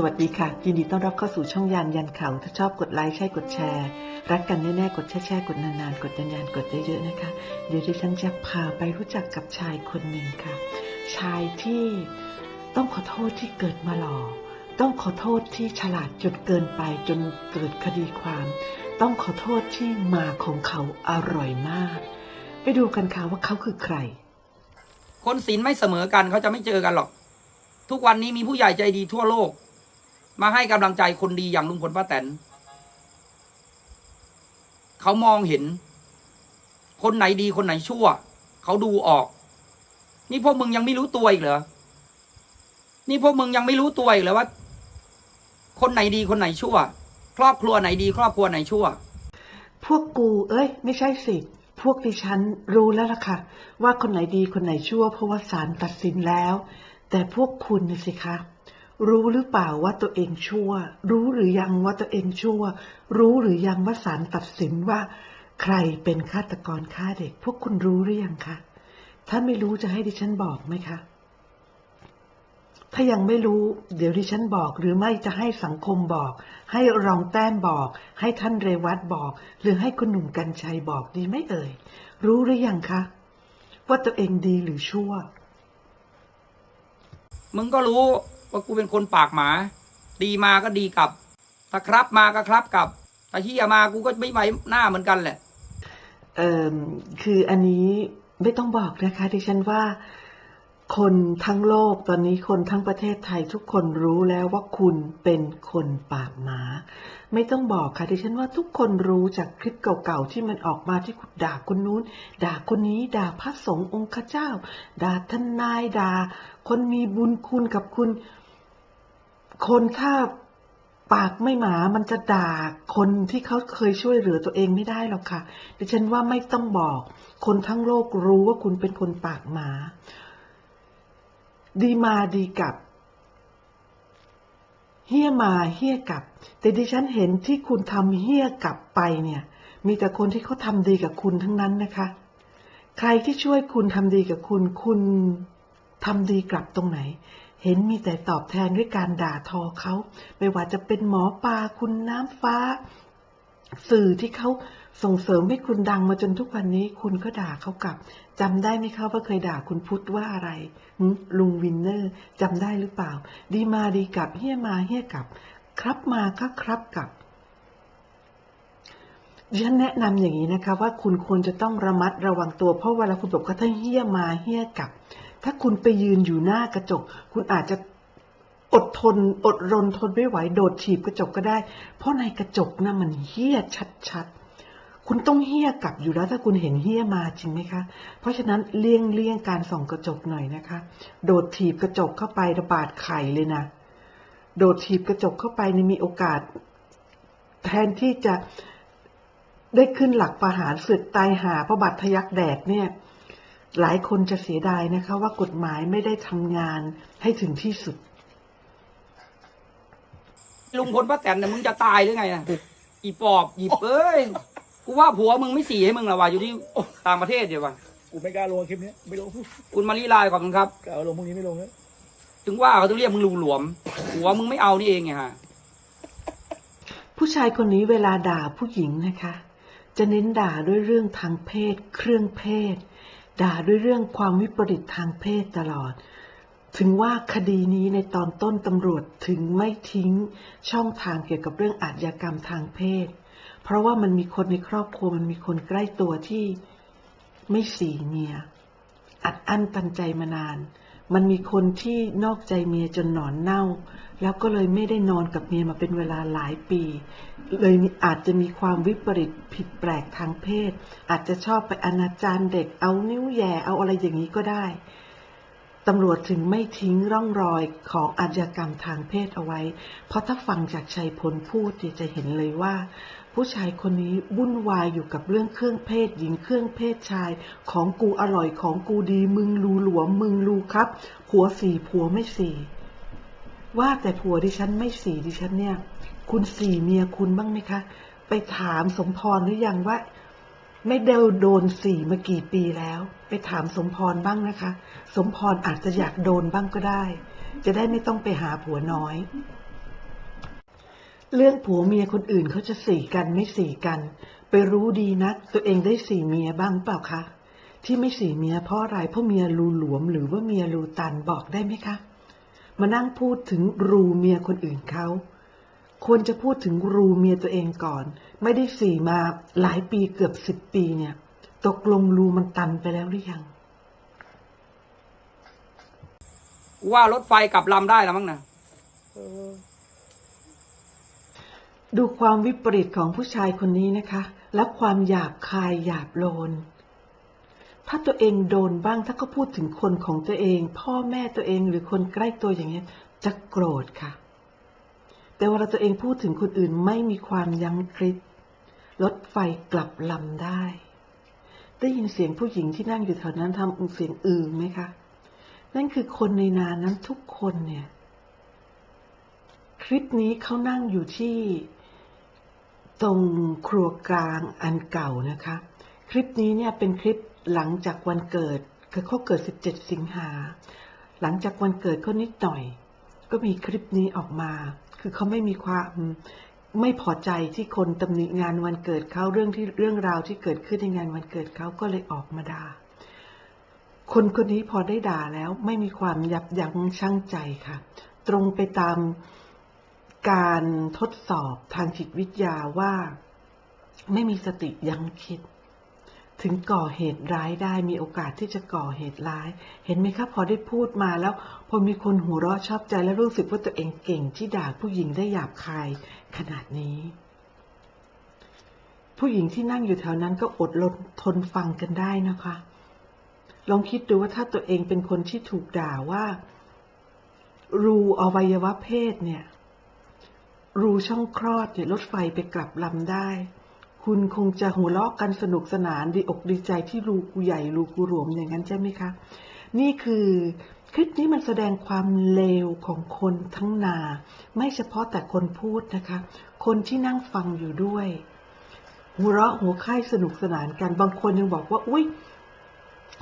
สวัสดีค่ะยินดีต้อนรับเข้าสู่ช่องยานยันเขา ถ้าชอบกดไลค์ใช่กดแชร์ รักกันแน่ๆ กดแช่ๆกดนานๆ กดยันยันๆกดเยอะๆนะคะ เดี๋ยวดิฉันจะพาไปรู้จักกับชายคนหนึ่งค่ะ ชายที่ต้องขอโทษที่เกิดมาหล่อต้องขอโทษที่ฉลาดจนเกินไปจนเกิดคดีความ ต้องขอโทษที่มาของเขาอร่อยมาก ไปดูกันค่ะว่าเขาคือใคร คนศีลไม่เสมอกันเขาจะไม่เจอกันหรอก ทุกวันนี้มีผู้ใหญ่ใจดีทั่วโลก มาให้กำลังใจคนดีอย่างลุงพลป้าแตนเขามองเห็น คนไหนดีคนไหนชั่ว เขาดูออก นี่พวกมึงยังไม่รู้ตัวอีกเหรอนี่พวกมึงยังไม่รู้ตัวอีกเหรอว่า คนไหนดีคนไหนชั่ว ครอบครัวไหนดี ครอบครัวไหนชั่ว พวกกู เอ้ย ไม่ใช่สิ พวกดิฉันรู้แล้วล่ะค่ะ ว่าคนไหนดีคนไหนชั่ว เพราะว่าศาลตัดสินแล้ว แต่พวกคุณน่ะสิคะ รู้หรือเปล่าว่าตัวเองชั่ว รู้หรือยังว่าตัวเองชั่ว รู้หรือยังว่าศาลตัดสินว่า ใครเป็นฆาตกรฆ่าเด็ก พวกคุณรู้หรือยังคะ ถ้าไม่รู้จะให้ดิฉันบอกไหมคะ ถ้ายังไม่รู้ เดี๋ยวดิฉันบอกหรือไม่จะให้สังคมบอก ให้รองแต้มบอก ให้ท่านเรวัตบอก หรือให้คุณหนุ่มกัญชัยบอกดีไหมเอ่ย รู้หรือยังคะ ว่าตัวเองดีหรือชั่ว มึงก็รู้ ว่ากูเป็นคนปากหมา ดีมาก็ดีกลับถ้าครับมาก็ครับกลับถ้าเฮียมากูก็ไม่ไหวหน้าเหมือนกันแหละ เอ่อคืออันนี้ไม่ต้องบอกนะคะดิฉันว่า คนทั้งโลกตอนนี้คนทั้งประเทศไทยทุกคนรู้แล้วว่าคุณเป็นคนปากหมา ไม่ต้องบอกค่ะดิฉันว่าทุกคนรู้จากคลิปเก่าๆที่มันออกมาที่คุณด่าคนนู้น ด่าคนนี้ด่าพระสงฆ์องค์เจ้า ด่าทนายด่า คนมีบุญคุณกับคุณ คนถ้าปากไม่หมา มันจะด่าคนที่เขาเคยช่วยเหลือตัวเองไม่ได้หรอกค่ะ ดิฉันว่าไม่ต้องบอก คนทั้งโลกรู้ว่าคุณเป็นคนปากหมา ดีมาดีกลับ เฮี้ยมาเฮี้ยกลับ แต่ดิฉันเห็นที่คุณทำเฮี้ยกลับไปเนี่ย มีแต่คนที่เขาทำดีกับคุณทั้งนั้นนะคะ ใครที่ช่วยคุณทำดีกับคุณ คุณทำดีกลับตรงไหน เห็นมีแต่ตอบแทนด้วยการด่าทอเขา ไม่ว่าจะเป็นหมอปลาคุณน้ำฟ้า สื่อที่เขาส่งเสริมให้คุณดังมาจนทุกวันนี้ คุณก็ด่าเขากลับจำได้ไหมคะว่าเคยด่าคุณพุทธว่าอะไรลุงวินเนอร์จำได้หรือเปล่า ดีมาดีกลับเฮี้ยมาเฮี้ยกลับ ครับมาก็ครับกลับดิฉันแนะนำอย่างนี้นะคะว่าคุณควรจะต้องระมัดระวังตัวเพราะเวลาคุณบอกว่าถ้าเฮี้ยมาเฮี้ยกลับ ถ้าคุณไปยืนอยู่หน้ากระจก คุณอาจจะอดทน อดรนทนไม่ไหว โดดถีบกระจกก็ได้ เพราะในกระจกนะ่ะมันเฮี้ยชัดๆ คุณต้องเฮี้ยกลับอยู่แล้วถ้าคุณเห็นเฮี้ยมาจริงไหมคะ เพราะฉะนั้นเลี่ยงเลี่ยงการส่องกระจกหน่อยนะคะ โดดถีบกระจกเข้าไประบาดไข่เลยนะ โดดถีบกระจกเข้าไปนี่มีโอกาส แทนที่จะได้ขึ้นหลักประหารสึกตายหาพระบัตรทะยักแดกเนี่ย หลายคนจะเสียดายนะคะ ว่ากฎหมายไม่ได้ทำงานให้ถึงที่สุด ลุงพลป้าแตนเนี่ยมึงจะตายหรือไงอะอีปอบหยิบเอ้ยกูว่าผัวมึงไม่สีให้มึงหรอวะอยู่ที่ต่างประเทศเดี๋ยววะกูไม่กล้าลงคลิปนี้ไม่ลงคุณมารีไลน์ขอบคุณครับกล้าลงพวกนี้ไม่ลงแล้วถึงว่าเขาต้องเรียกมึงลุงหลวมผัวมึงไม่เอานี่เองไงฮะผู้ชายคนนี้เวลาด่าผู้หญิงนะคะ จะเน้นด่าด้วยเรื่องทางเพศ เครื่องเพศ ด่าด้วยเรื่องความวิปริตทางเพศตลอด ถึงว่าคดีนี้ในตอนต้นตำรวจถึงไม่ทิ้งช่องทางเกี่ยวกับเรื่องอาชญากรรมทางเพศ เพราะว่ามันมีคนในครอบครัวมันมีคนใกล้ตัวที่ไม่สีเมีย อัดอั้นตันใจมานาน มันมีคนที่นอกใจเมียจนหนอนเน่า แล้วก็เลยไม่ได้นอนกับเมียมาเป็นเวลาหลายปี เลยอาจจะมีความวิปริตผิดแปลกทางเพศ อาจจะชอบไปอนาจารเด็กเอานิ้วแย่เอาอะไรอย่างนี้ก็ได้ตำรวจถึงไม่ทิ้งร่องรอยของอาชญากรรมทางเพศเอาไว้ เพราะถ้าฟังจากชัยพลพูดจะเห็นเลยว่า ผู้ชายคนนี้วุ่นวายอยู่กับเรื่องเครื่องเพศหญิงเครื่องเพศชาย ของกูอร่อยของกูดีมึงรูหลวมมึงรูครับผัวสี่ผัวไม่สี่ ว่าแต่ผัวดิฉันไม่สีดิฉันเนี่ย คุณสีเมียคุณบ้างไหมคะ ไปถามสมพรหรือยังว่า ไม่เดาโดนสีมากี่ปีแล้ว ไปถามสมพรบ้างนะคะ สมพรอาจจะอยากโดนบ้างก็ได้ จะได้ไม่ต้องไปหาผัวน้อย เรื่องผัวเมียคนอื่นเขาจะสีกันไม่สีกัน ไปรู้ดีนักตัวเองได้สีเมียบ้างเปล่าคะที่ไม่สีเมียเพราะอะไรเพราะเมียรูหลวมหรือว่าเมียรูตันบอกได้ไหมคะ มานั่งพูดถึงรูเมียคนอื่นเขาควรจะพูดถึงรูเมียตัวเองก่อน ไม่ได้สี่มาหลายปีเกือบสิบปีเนี่ย ตกลงรูมันตันไปแล้วหรือยัง ว่ารถไฟกลับลำได้แล้วมั้งนะเออดูความวิปริตของผู้ชายคนนี้นะคะ และความหยาบคายหยาบโลน ถ้าตัวเองโดนบ้าง ถ้าก็พูดถึงคนของตัวเอง พ่อแม่ตัวเองหรือคนใกล้ตัวอย่างเงี้ย จะโกรธค่ะ แต่เวลาตัวเองพูดถึงคนอื่นไม่มีความยั้งคิดรถไฟกลับลำได้ ได้ยินเสียงผู้หญิงที่นั่งอยู่แถวนั้นทำเสียงอือไหมคะ นั่นคือคนในนานั้นทุกคนเนี่ย คลิปนี้เขานั่งอยู่ที่ตรงครัวกลางอันเก่านะคะ คลิปนี้เนี่ยเป็นคลิป หลังจากวันเกิดคือเขาเกิด 17 สิงหา หลังจากวันเกิดเขานิดหน่อย ก็มีคลิปนี้ออกมา คือเขาไม่มีความไม่พอใจที่คนตำหนิงานวันเกิดเขาเรื่องที่เรื่องราวที่เกิดขึ้นในงานวันเกิดเขาก็เลยออกมาด่า คนคนนี้พอได้ด่าแล้วไม่มีความยับยั้งชั่งใจค่ะ ตรงไปตามการทดสอบทางจิตวิทยาว่า ไม่มีสติยังคิด ถึงก่อเหตุร้ายได้มีโอกาสที่จะก่อเหตุร้าย เห็นไหมครับพอได้พูดมาแล้ว พอมีคนหัวเราะชอบใจและรู้สึกว่าตัวเองเก่งที่ด่าผู้หญิงได้หยาบคายขนาดนี้ ผู้หญิงที่นั่งอยู่แถวนั้นก็อดรนทนฟังกันได้นะคะ ลองคิดดูว่าถ้าตัวเองเป็นคนที่ถูกด่าว่า รูอวัยวะเพศเนี่ย รูช่องคลอดเนี่ยรถไฟไปกลับลำได้ คุณคงจะหัวเราะกันสนุกสนานดีอกดีใจที่รูกูใหญ่รูกูหลวมอย่างนั้นใช่ไหมคะ นี่คือคลิปนี้มันแสดงความเลวของคนทั้งนา ไม่เฉพาะแต่คนพูดนะคะ คนที่นั่งฟังอยู่ด้วย หัวเราะหัวไข้สนุกสนานกันบางคนยังบอกว่า อุ๊ย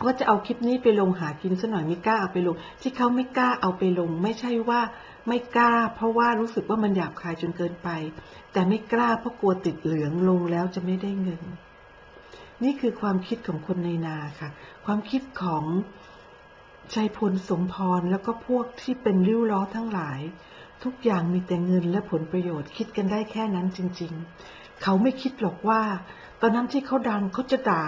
ว่าจะเอาคลิปนี้ไปลงหากินซะหน่อยไม่กล้าเอาไปลง ที่เขาไม่กล้าเอาไปลง ไม่ใช่ว่าไม่กล้า เพราะว่ารู้สึกว่ามันหยาบคายจนเกินไป แต่ไม่กล้าเพราะกลัวติดเหลืองลงแล้วจะไม่ได้เงิน นี่คือความคิดของคนในนาค่ะ ความคิดของชัยพลสมพรแล้วก็พวกที่เป็นริ้วล้อทั้งหลาย ทุกอย่างมีแต่เงินและผลประโยชน์คิดกันได้แค่นั้นจริง ๆ เขาไม่คิดหรอกว่า ตอนนั้นที่เขาดังเขาจะด่า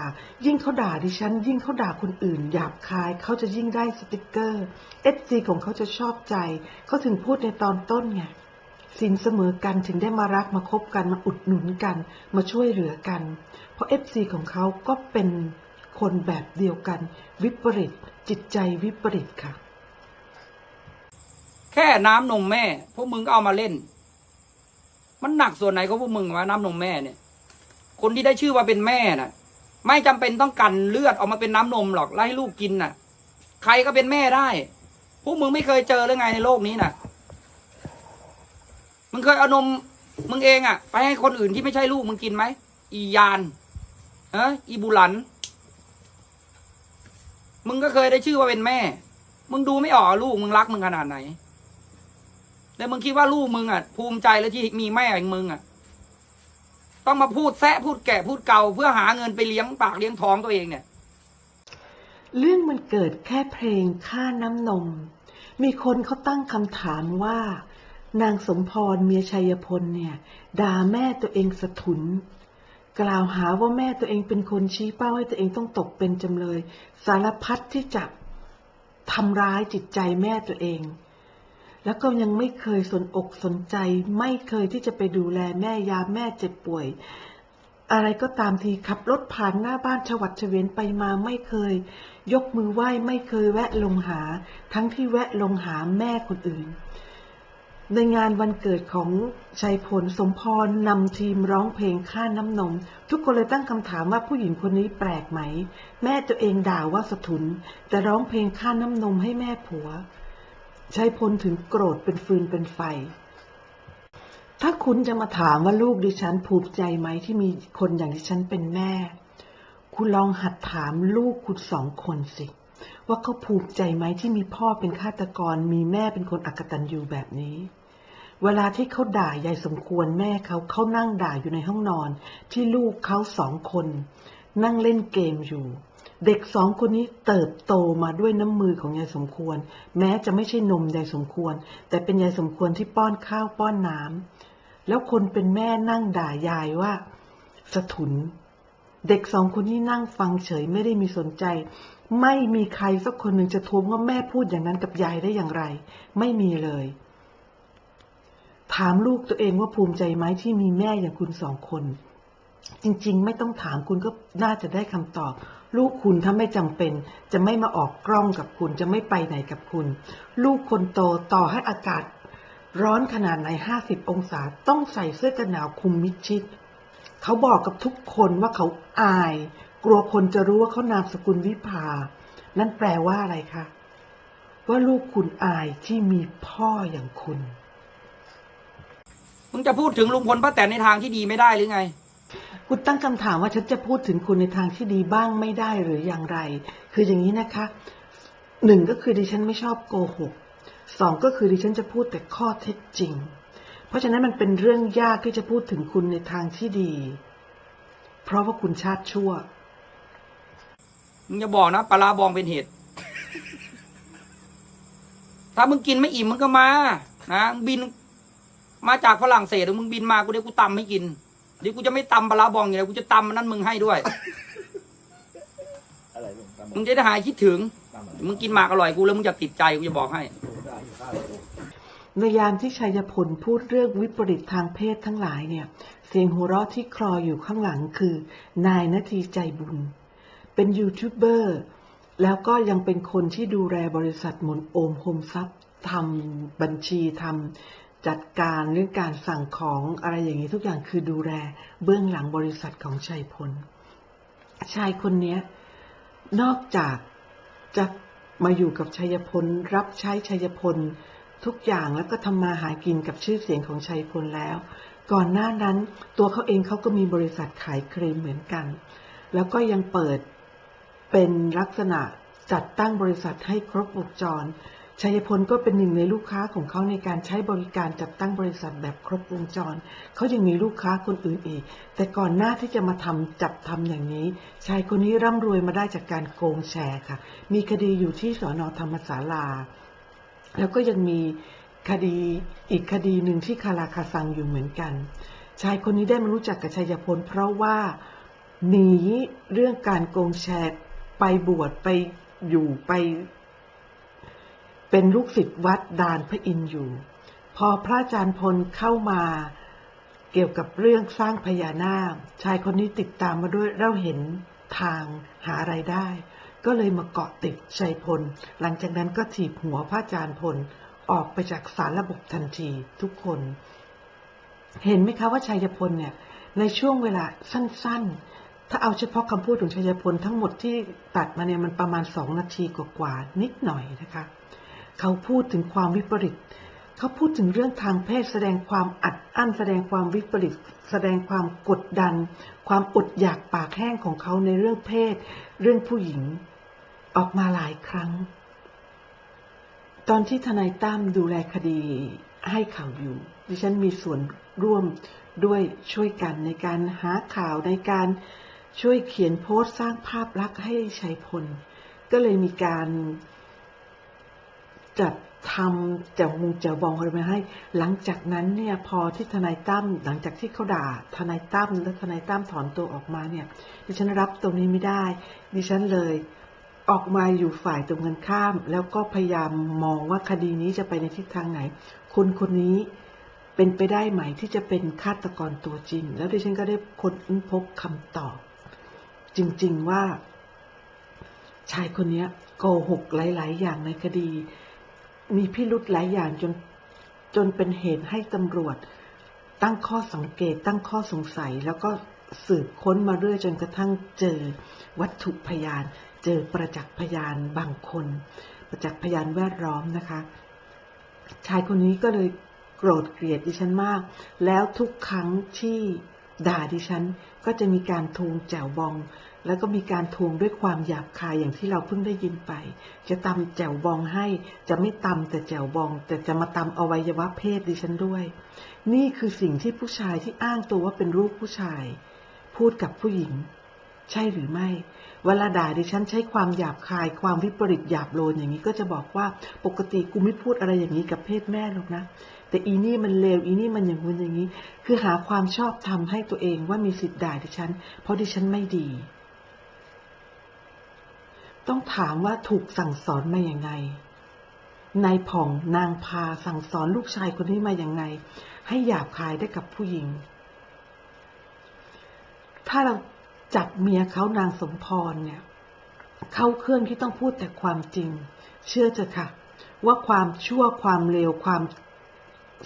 ยิ่งเขาด่าดิฉัน ยิ่งเขาด่าคนอื่นหยาบคาย เขาจะยิ่งได้สติกเกอร์เอฟซีของเขาจะชอบใจ เขาถึงพูดในตอนต้นไงสินเสมอกันถึงได้มารักมาคบกันมาอุดหนุนกัน มาช่วยเหลือกัน เพราะเอฟซีของเขาก็เป็นคนแบบเดียวกัน วิปริต จิตใจวิปริตค่ะ แค่น้ำนมแม่ พวกมึงก็เอามาเล่น มันหนักส่วนไหนของพวกมึงวะน้ำนมแม่เนี่ย คนที่ได้ชื่อว่าเป็นแม่น่ะ ไม่จำเป็นต้องกันเลือดออกมาเป็นน้ำนมหรอกแล้วให้ลูกกินน่ะ ใครก็เป็นแม่ได้ พวกมึงไม่เคยเจอหรือไงในโลกนี้น่ะ มึงเคยเอานมมึงเองอะ ไปให้คนอื่นที่ไม่ใช่ลูกมึงกินไหมอียานเอออีบุหลัน มึงก็เคยได้ชื่อว่าเป็นแม่ มึงดูไม่ออกลูกมึงรักมึงขนาดไหน แล้วมึงคิดว่าลูกมึงอะ ภูมิใจแล้วที่มีแม่อย่างมึงอะ ต้องมาพูดแซะพูดแก่พูดเก่าเพื่อหาเงินไปเลี้ยงปากเลี้ยงท้องตัวเองเนี่ย เรื่องมันเกิดแค่เพลงค่าน้ำนม มีคนเขาตั้งคำถามว่า นางสมพรเมียชัยพลเนี่ยด่าแม่ตัวเองสะทุน กล่าวหาว่าแม่ตัวเองเป็นคนชี้เป้าให้ตัวเองต้องตกเป็นจำเลย สารพัดที่จะทำร้ายจิตใจแม่ตัวเอง แล้วก็ยังไม่เคยสนอกสนใจ ไม่เคยที่จะไปดูแลแม่ยามแม่เจ็บป่วย อะไรก็ตามทีขับรถผ่านหน้าบ้านชวัดเฉวียนไปมาไม่เคย ยกมือไหว้ไม่เคยแวะลงหา ทั้งที่แวะลงหาแม่คนอื่น ในงานวันเกิดของชัยพลสมพรนำทีมร้องเพลงค่าน้ำนม ทุกคนเลยตั้งคำถามว่าผู้หญิงคนนี้แปลกไหม แม่ตัวเองด่าว่าสะทุน แต่ร้องเพลงค่าน้ำนมให้แม่ผัว ชัยพลถึงโกรธเป็นฟืนเป็นไฟ ถ้าคุณจะมาถามว่าลูกดิฉันภูมิใจไหมที่มีคนอย่างดิฉันเป็นแม่ คุณลองหัดถามลูกคุณสองคนสิ ว่าเขาภูมิใจไหมที่มีพ่อเป็นฆาตกรมีแม่เป็นคนอักตันยูแบบนี้ เวลาที่เขาด่ายายสมควรแม่เขาเขานั่งด่าอยู่ในห้องนอน ที่ลูกเขาสองคน นั่งเล่นเกมอยู่ เด็กสองคนนี้เติบโตมาด้วยน้ำมือของยายสมควร แม้จะไม่ใช่นมยายสมควร แต่เป็นยายสมควรที่ป้อนข้าวป้อนน้ำแล้วคนเป็นแม่นั่งด่ายายว่าสะทุน เด็กสองคนนี้นั่งฟังเฉยไม่ได้มีสนใจ ไม่มีใครสักคนหนึ่งจะท้วงว่าแม่พูดอย่างนั้นกับยายได้อย่างไร ไม่มีเลย ถามลูกตัวเองว่าภูมิใจไหมที่มีแม่อย่างคุณสองคน จริง ๆ ไม่ต้องถามคุณก็น่าจะได้คำตอบ ลูกคุณถ้าไม่จำเป็น จะไม่มาออกกล้องกับคุณ จะไม่ไปไหนกับคุณ ลูกคนโตต่อให้อากาศ ร้อนขนาดไหนห้าสิบองศาต้องใส่เสื้อกันหนาวคุมมิดชิด เขาบอกกับทุกคนว่าเขาอาย กลัวคนจะรู้ว่าเขานามสกุลวิภา นั่นแปลว่าอะไรคะว่าลูกคุณอายที่มีพ่ออย่างคุณ มึงจะพูดถึงลุงพลป้าแตนในทางที่ดีไม่ได้หรือไง คุณตั้งคำถามว่าฉันจะพูดถึงคุณในทางที่ดีบ้างไม่ได้หรืออย่างไร คืออย่างนี้นะคะหนึ่งก็คือดิฉันไม่ชอบโกหกสองก็คือดิฉันจะพูดแต่ข้อเท็จจริง เพราะฉะนั้นมันเป็นเรื่องยากที่จะพูดถึงคุณในทางที่ดี เพราะว่าคุณชาติชั่วมึงจะบอกนะปลาบองเป็นเหตุ ถ้ามึงกินไม่อิ่มมึงก็มา นะบิน มาจากฝรั่งเศสมึงบินมากูเดี๋ยวกูตำให้กิน เดี๋ยวกูจะไม่ตำปลาร้าบองอย่างเดียวกูจะตำมันนั่นมึงให้ด้วย อะไรลุงตามมึงจะได้หายคิดถึงตามอะไรมึงกินหมากอร่อยกูแล้วมึงจะติดใจกูจะบอกให้ ได้ข้าวลุง ในยามที่ชัยพลพูดเรื่องวิปริตทางเพศทั้งหลายเนี่ย เสียงหัวเราะที่คลออยู่ข้างหลังคือ นายนาทีใจบุญ เป็นยูทูบเบอร์ แล้วก็ยังเป็นคนที่ดูแลบริษัทหมุนโอมโฮมซับทำบัญชีทำ จัดการเรื่องการสั่งของอะไรอย่างนี้ทุกอย่างคือดูแลเบื้องหลังบริษัทของชัยพล ชายคนนี้นอกจากจะมาอยู่กับชัยพล รับใช้ชัยพล ทุกอย่างแล้วก็ทำมาหากินกับชื่อเสียงของชัยพลแล้ว ก่อนหน้านั้นตัวเขาเองเขาก็มีบริษัทขายครีมเหมือนกัน แล้วก็ยังเปิดเป็นลักษณะจัดตั้งบริษัทให้ครบวงจร ชัยพลก็เป็นหนึ่งในลูกค้าของเขาในการใช้บริการจัดตั้งบริษัทแบบครบวงจร เขายังมีลูกค้าคนอื่นอีก แต่ก่อนหน้าที่จะมาทำจับทำอย่างนี้ ชายคนนี้ร่ำรวยมาได้จากการโกงแชร์ค่ะ มีคดีอยู่ที่สอนอธรรมศาลา แล้วก็ยังมีคดีอีกคดีหนึ่งที่คาราคาซังอยู่เหมือนกัน ชายคนนี้ได้มารู้จักกับชัยพล เพราะว่าหนีเรื่องการโกงแชร์ไปบวชไปอยู่ไป เป็นลูกศิษย์วัดดานพระอินทร์อยู่ พอพระอาจารย์พลเข้ามาเกี่ยวกับเรื่องสร้างพญานาค ชายคนนี้ติดตามมาด้วยเราเห็นทางหาไรายได้ ก็เลยมาเกาะติดชัยพล หลังจากนั้นก็ถีบหัวพระอาจารย์พลออกไปจากสารระบบทันทีทุกคน เห็นไหมคะว่าชัยพลเนี่ย ในช่วงเวลาสั้นๆ ถ้าเอาเฉพาะคำพูดของชัยพลทั้งหมดที่ตัดมาเนี่ยมันประมาณสองนาทีกว่าๆนิดหน่อยนะคะ เขาพูดถึงความวิปริต เขาพูดถึงเรื่องทางเพศแสดงความอัดอั้นแสดงความวิปริต แสดงความกดดัน ความอดอยากปากแห้งของเขาในเรื่องเพศ เรื่องผู้หญิง ออกมาหลายครั้ง ตอนที่ทนายตั้มดูแลคดีให้ข่าวอยู่ ดิฉันมีส่วนร่วมด้วยช่วยกันในการหาข่าวในการช่วยเขียนโพสต์สร้างภาพลักษณ์ให้ชัยพล ก็เลยมีการ จัดทำแจวมุงแจวบองอะไรมาให้ หลังจากนั้นเนี่ยพอที่ทนายตั้มหลังจากที่เขาด่าทนายตั้มและทนายตั้มถอนตัวออกมาเนี่ย ดิฉันรับตรงนี้ไม่ได้ ดิฉันเลยออกมาอยู่ฝ่ายตรงกันข้าม แล้วก็พยายามมองว่าคดีนี้จะไปในทิศทางไหน คนคนนี้เป็นไปได้ไหมที่จะเป็นฆาตกรตัวจริง แล้วดิฉันก็ได้ค้นพบคำตอบ จริง ๆว่า ชายคนนี้โกหกหลาย ๆ อย่างในคดี มีพิรุธหลายอย่างจนจนเป็นเหตุให้ตำรวจ ตั้งข้อสังเกตตั้งข้อสงสัย แล้วก็สืบค้นมาเรื่อยจนกระทั่งเจอวัตถุพยาน เจอประจักษ์พยานบางคน ประจักษ์พยานแวดล้อมนะคะ ชายคนนี้ก็เลยโกรธเกลียดดิฉันมาก แล้วทุกครั้งที่ด่าดิฉันก็จะมีการทูงแจวบอง แล้วก็มีการทวงด้วยความหยาบคายอย่างที่เราเพิ่งได้ยินไป จะตำแจ่วบองให้ จะไม่ตำแต่แจ่วบอง แต่จะมาตำอวัยวะเพศดิฉันด้วย นี่คือสิ่งที่ผู้ชายที่อ้างตัวว่าเป็นลูกผู้ชาย พูดกับผู้หญิง ใช่หรือไม่ เวลาด่าดิฉันใช้ความหยาบคาย ความวิปริตหยาบโลนอย่างนี้ก็จะบอกว่าปกติกูไม่พูดอะไรอย่างนี้กับเพศแม่หรอกนะแต่อีนี่มันเลวอีนี่มันอย่างงู้นอย่างนี้ คือหาความชอบธรรมให้ตัวเองว่ามีสิทธิ์ด่าดิฉัน เพราะดิฉันไม่ดี ต้องถามว่าถูกสั่งสอนมาอย่างไง นายผ่องนางพาสั่งสอนลูกชายคนนี้มาอย่างไง ให้หยาบคายได้กับผู้หญิง ถ้าเราจับเมียเขานางสมพรเนี่ยเข้าเครื่องที่ต้องพูดแต่ความจริง เชื่อเถอะค่ะ ว่าความชั่วความเลวความ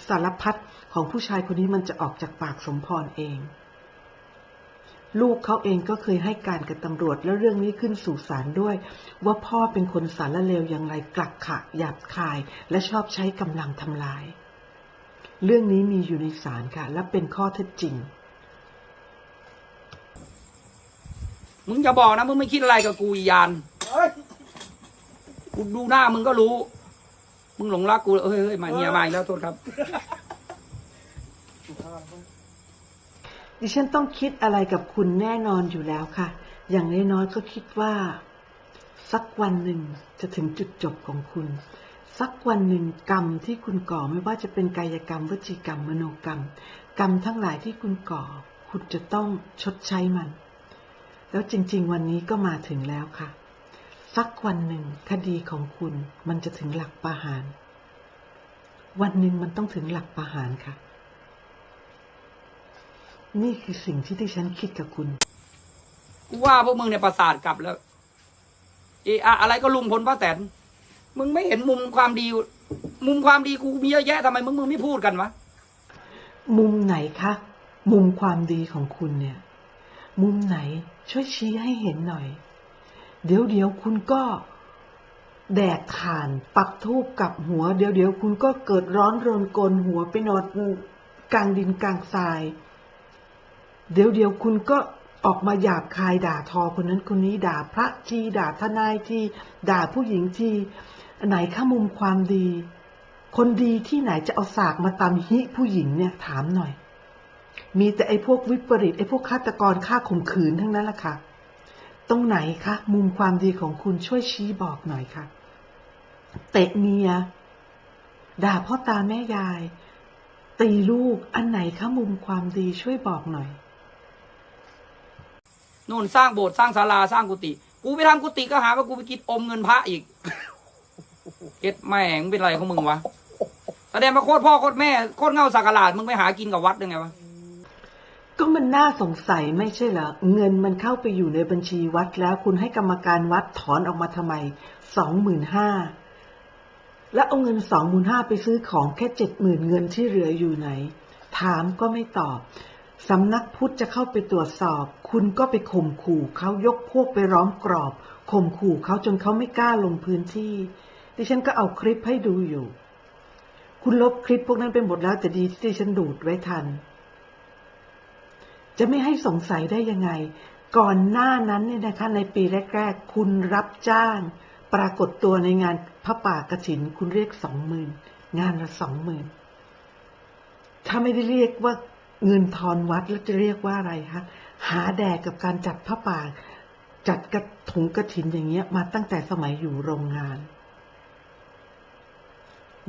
สารพัดของผู้ชายคนนี้มันจะออกจากปากสมพรเอง ลูกเขาเองก็เคยให้การกับตำรวจแล้วเรื่องนี้ขึ้นสู่ศาลด้วย ว่าพ่อเป็นคนสารเลวอย่างไรกลักขะหยาบคาย และชอบใช้กำลังทำลาย เรื่องนี้มีอยู่ในศาลค่ะ และเป็นข้อเท็จจริง มึงอย่าบอกนะมึงไม่คิดอะไรกับกูอียานกูดูหน้ามึงก็รู้ มึงหลงรักกูเอ้ยเฮ้ยมาเฮียมาอีกแล้วโทษครับ ดิฉันต้องคิดอะไรกับคุณแน่นอนอยู่แล้วค่ะ อย่างน้อยๆก็คิดว่า สักวันหนึ่งจะถึงจุดจบของคุณ สักวันหนึ่งกรรมที่คุณก่อไม่ว่าจะเป็นกายกรรมวจีกรรมมโนกรรม กรรมทั้งหลายที่คุณก่อ คุณจะต้องชดใช้มัน แล้วจริง ๆ วันนี้ก็มาถึงแล้วค่ะ สักวันหนึ่งคดีของคุณมันจะถึงหลักประหาร วันหนึ่งมันต้องถึงหลักประหารค่ะ นี่คือสิ่งที่ดิฉันคิดกับคุณ กูว่าพวกมึงเนี่ยประสาทกลับแล้ว เอะอะอะไรก็ลุงพลป้าแตน มึงไม่เห็นมุมความดี มุมความดีกูมีเยอะแยะทำไมมึงมึงไม่พูดกันวะ มุมไหนคะ มุมความดีของคุณเนี่ย มุมไหนช่วยชี้ให้เห็นหน่อย เดี๋ยวเดี๋ยวคุณก็ แดกถ่านปักทูบกับหัว เดี๋ยวเดี๋ยวคุณก็เกิดร้อนรนกลหัวไปนอนกลางดินกลางทราย เดี๋ยวเดี๋ยวคุณก็ออกมาหยาบคายด่าทอคนนั้นคนนี้ด่าพระทีด่าทนายทีด่าผู้หญิงทีไหนข้ามุมความดี คนดีที่ไหนจะเอาสากมาตำฮิผู้หญิงเนี่ยถามหน่อย มีแต่ไอ้พวกวิปริตไอ้พวกฆาตกรฆ่าข่มขืนทั้งนั้นแหละค่ะ ตรงไหนคะมุมความดีของคุณช่วยชี้บอกหน่อยค่ะ เตะเมีย ด่าพ่อตาแม่ยาย ตีลูกอันไหนคะมุมความดีช่วยบอกหน่อย นู่นสร้างโบสถ์สร้างศาลาสร้างกุฏิกูไปทำกุฏิก็หาว่ากูไปกินอมเงินพระอีกเก็ดแม่งเป็นไรของมึงวะแสดงมาโคตรพ่อโคตรแม่โคตรเง่าสักการาดมึงไปหากินกับวัดยังไงวะก็มันน่าสงสัยไม่ใช่เหรอเงินมันเข้าไปอยู่ในบัญชีวัดแล้วคุณให้กรรมการวัดถอนออกมาทำไมสองหมื่นห้าแล้วเอาเงินสองหมื่นห้าไปซื้อของแค่เจ็ดหมื่นเงินที่เหลืออยู่ไหน ถามก็ไม่ตอบ สำนักพุทธจะเข้าไปตรวจสอบ คุณก็ไปข่มขู่เขายกพวกไปร้อมกรอบข่มขู่เขาจนเขาไม่กล้าลงพื้นที่ ดิฉันก็เอาคลิปให้ดูอยู่ คุณลบคลิปพวกนั้นไปหมดแล้วแต่ดีที่ดิฉันดูดไว้ทัน จะไม่ให้สงสัยได้ยังไง ก่อนหน้านั้นเนี่ยนะคะในปีแรกๆ คุณรับจ้าง ปรากฏตัวในงานพระป่ากระถิน คุณเรียกสองหมื่นงานละสองหมื่นถ้าไม่ได้เรียกว่า เงินทอนวัดแล้วจะเรียกว่าอะไรคะหาแดกกับการจัดพระป่า จัดกระถุงกระถินอย่างเงี้ย มาตั้งแต่สมัยอยู่โรงงาน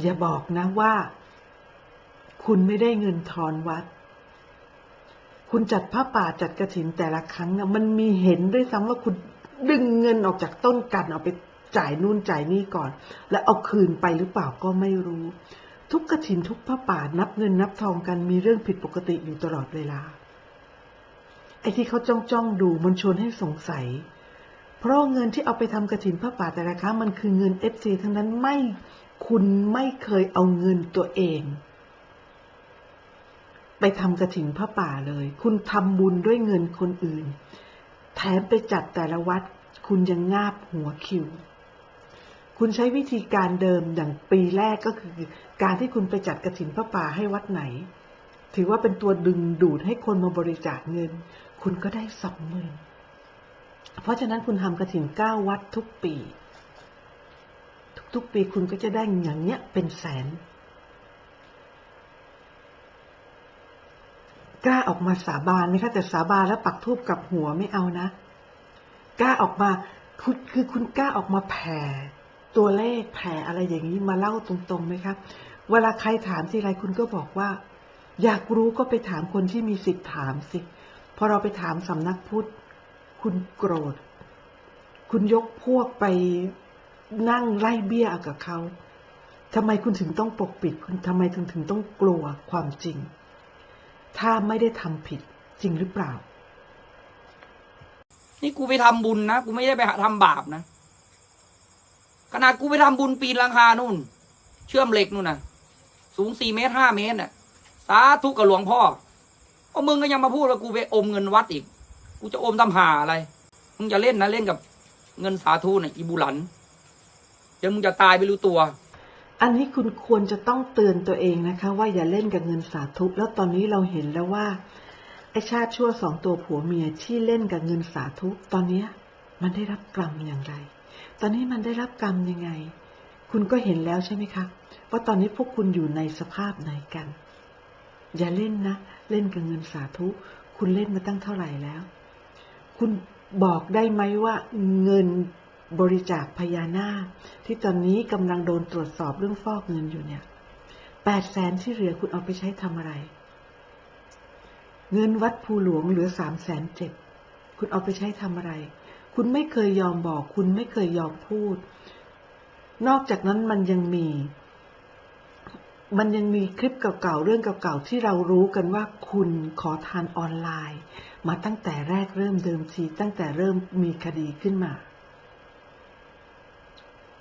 อย่าบอกนะว่า คุณไม่ได้เงินทอนวัด คุณจัดผ้าป่าจัดกระถินแต่ละครั้งน่ะมันมีเห็นด้วยซ้ำว่าคุณดึงเงินออกจากต้นกันเอาไปจ่ายนู่นจ่ายนี่ก่อน แล้วเอาคืนไปหรือเปล่าก็ไม่รู้ ทุกกระถินทุกผ้าป่านับเงินนับทองกันมีเรื่องผิดปกติอยู่ตลอดเวลา ไอ้ที่เขาจ้องจ้องดูมันชวนให้สงสัย เพราะเงินที่เอาไปทำกระถินผ้าป่าแต่ละครั้งมันคือเงินเอฟซีทั้งนั้นไม่คุณไม่เคยเอาเงินตัวเอง ไปทำกระถิ่นพระป่าเลย คุณทำบุญด้วยเงินคนอื่น แถมไปจัดแต่ละวัด คุณยังงาบหัวคิว คุณใช้วิธีการเดิมอย่างปีแรกก็คือ การที่คุณไปจัดกระถิ่นพระป่าให้วัดไหน ถือว่าเป็นตัวดึงดูดให้คนมาบริจาคเงิน คุณก็ได้สองหมื่นเพราะฉะนั้นคุณทำกระถินเก้าวัดทุกปี ทุกๆปีคุณก็จะได้อย่างเนี้ยเป็นแสนกล้าออกมาสาบานไหมคะแต่สาบานแล้วปักทูบกับหัวไม่เอานะ กล้าออกมาคือคือคุณกล้าออกมาแผ่ ตัวเลขแผ่อะไรอย่างนี้มาเล่าตรงๆไหมครับ เวลาใครถามทีไรคุณก็บอกว่า อยากรู้ก็ไปถามคนที่มีสิทธิ์ถามสิพอเราไปถามสำนักพุทธ คุณโกรธ คุณยกพวกไปนั่งไล่เบี้ยกับเขาทำไมคุณถึงต้องปกปิด คุณทำไมถึงถึงต้องกลัวความจริง ถ้าไม่ได้ทำผิดจริงหรือเปล่า นี่กูไปทำบุญนะ กูไม่ได้ไปทำบาปนะ ขนาดกูไปทำบุญปีนลังคานู่น เชื่อมเหล็กนู่นน่ะ สูงสี่เมตรห้าเมตรน่ะ สาธุกับหลวงพ่อเพราะมึงก็ยังมาพูดว่ากูไปอมเงินวัดอีก กูจะอมตำหาอะไร มึงจะเล่นนะเล่นกับเงินสาธุเนี่ยอีบุหลันเดี๋ยวมึงจะตายไม่รู้ตัว อันนี้คุณควรจะต้องเตือนตัวเองนะคะ ว่าอย่าเล่นกับเงินสาธุแล้วตอนนี้เราเห็นแล้วว่าไอชาติชั่วสองตัวผัวเมียที่เล่นกับเงินสาธุตอนเนี้มันได้รับกรรมอย่างไร อนนี้มันได้รับกรรมยังไง คุณก็เห็นแล้วใช่ไหมคะว่าตอนนี้พวกคุณอยู่ในสภาพไหนกัน อย่าเล่นนะ เล่นกับเงินสาธุ คุณเล่นมาตั้งเท่าไหร่แล้ว คุณบอกได้ไหมว่าเงินบริจาคพญานาคที่ตอนนี้กำลังโดนตรวจสอบเรื่องฟอกเงินอยู่เนี่ยแปดแสนที่เหลือคุณเอาไปใช้ทำอะไร เงินวัดภูหลวงเหลือสามแสนเจ็ดคุณเอาไปใช้ทำอะไร คุณไม่เคยยอมบอก คุณไม่เคยยอมพูด นอกจากนั้นมันยังมี มันยังมีคลิปเก่าๆ เรื่องเก่าๆ ที่เรารู้กันว่าคุณขอทานออนไลน์ มาตั้งแต่แรกเริ่มเดิมทีตั้งแต่เริ่มมีคดีขึ้นมา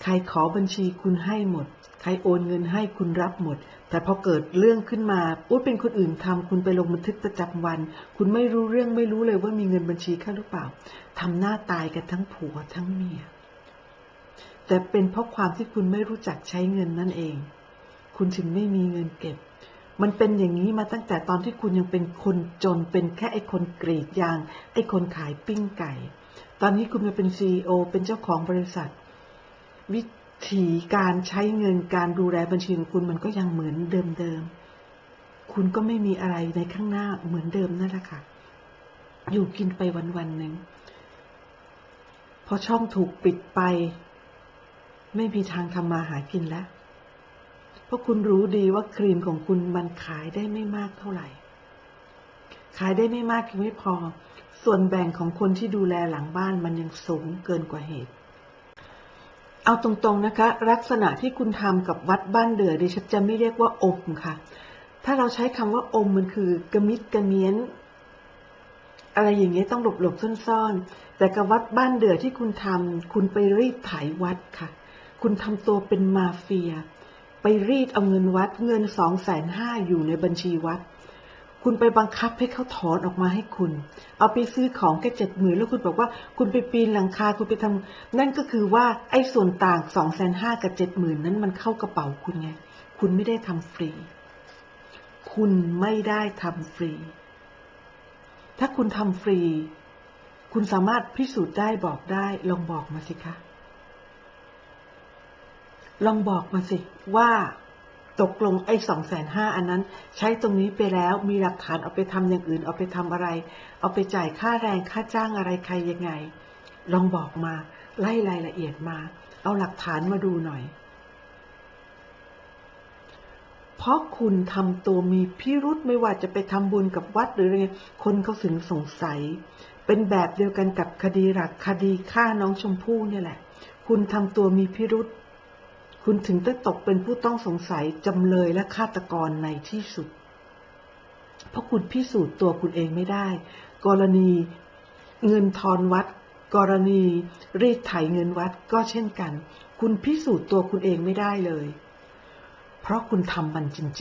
ใครขอบัญชีคุณให้หมด ใครโอนเงินให้คุณรับหมด แต่พอเกิดเรื่องขึ้นมาอุ้ยเป็นคนอื่นทำคุณไปลงบันทึกประจำวัน คุณไม่รู้เรื่องไม่รู้เลยว่ามีเงินบัญชีเข้าหรือเปล่าทำหน้าตายกันทั้งผัวทั้งเมีย แต่เป็นเพราะความที่คุณไม่รู้จักใช้เงินนั่นเอง คุณถึงไม่มีเงินเก็บ มันเป็นอย่างนี้มาตั้งแต่ตอนที่คุณยังเป็นคนจนเป็นแค่ไอ้คนกรีดยาง ไอ้คนขายปิ้งไก่ ตอนนี้คุณมาเป็นซีอเป็นเจ้าของบริษัทวิ ธีการใช้เงินการดูแลบัญชีของคุณมันก็ยังเหมือนเดิมๆ คุณก็ไม่มีอะไรในข้างหน้าเหมือนเดิมนั่นแหละค่ะ อยู่กินไปวันๆหนึ่ง พอช่องถูกปิดไป ไม่มีทางทำมาหากินแล้ว เพราะคุณรู้ดีว่าครีมของคุณมันขายได้ไม่มากเท่าไหร่ ขายได้ไม่มากยังไม่พอ ส่วนแบ่งของคนที่ดูแลหลังบ้านมันยังสูงเกินกว่าเหตุ เอาตรงๆนะคะ ลักษณะที่คุณทำกับวัดบ้านเดือดิฉันจะไม่เรียกว่าอมค่ะ ถ้าเราใช้คำว่าอมมันคือกระมิดกระเมียน อะไรอย่างเงี้ยต้องหลบหลบๆซ่อนๆ แต่กับวัดบ้านเดือที่คุณทำคุณไปรีดไถวัดค่ะ คุณทำตัวเป็นมาเฟีย ไปรีดเอาเงินวัดเงินสองแสนห้าอยู่ในบัญชีวัด คุณไปบังคับให้เขาถอนออกมาให้คุณ เอาไปซื้อของแค่เจ็ดหมื่นแล้วคุณบอกว่า คุณไปปีนหลังคาคุณไปทำนั่นก็คือว่าไอ้ส่วนต่างสองแสนห้ากับเจ็ดหมื่นนั้นมันเข้ากระเป๋าคุณไง คุณไม่ได้ทำฟรี คุณไม่ได้ทำฟรี ถ้าคุณทำฟรี คุณสามารถพิสูจน์ได้บอกได้ลองบอกมาสิคะ ลองบอกมาสิว่า ตกลงไอ้สองแสนห้าอันนั้น ใช้ตรงนี้ไปแล้วมีหลักฐานเอาไปทำอย่างอื่น เอาไปทำอะไร เอาไปจ่ายค่าแรงค่าจ้างอะไรใครยังไง ลองบอกมา ไล่รายละเอียดมา เอาหลักฐานมาดูหน่อย เพราะคุณทำตัวมีพิรุษไม่ว่าจะไปทำบุญกับวัดหรืออะไรคนเขาถึงสงสัย เป็นแบบเดียวกันกับคดีหลักคดีฆ่าน้องชมพู่เนี่ยแหละ คุณทำตัวมีพิรุษ คุณถึงได้ตกเป็นผู้ต้องสงสัยจำเลยและฆาตกรในที่สุด เพราะคุณพิสูจน์ตัวคุณเองไม่ได้ กรณีเงินทอนวัด กรณีรีดไถเงินวัดก็เช่นกัน คุณพิสูจน์ตัวคุณเองไม่ได้เลย เพราะคุณทำมันจริงๆ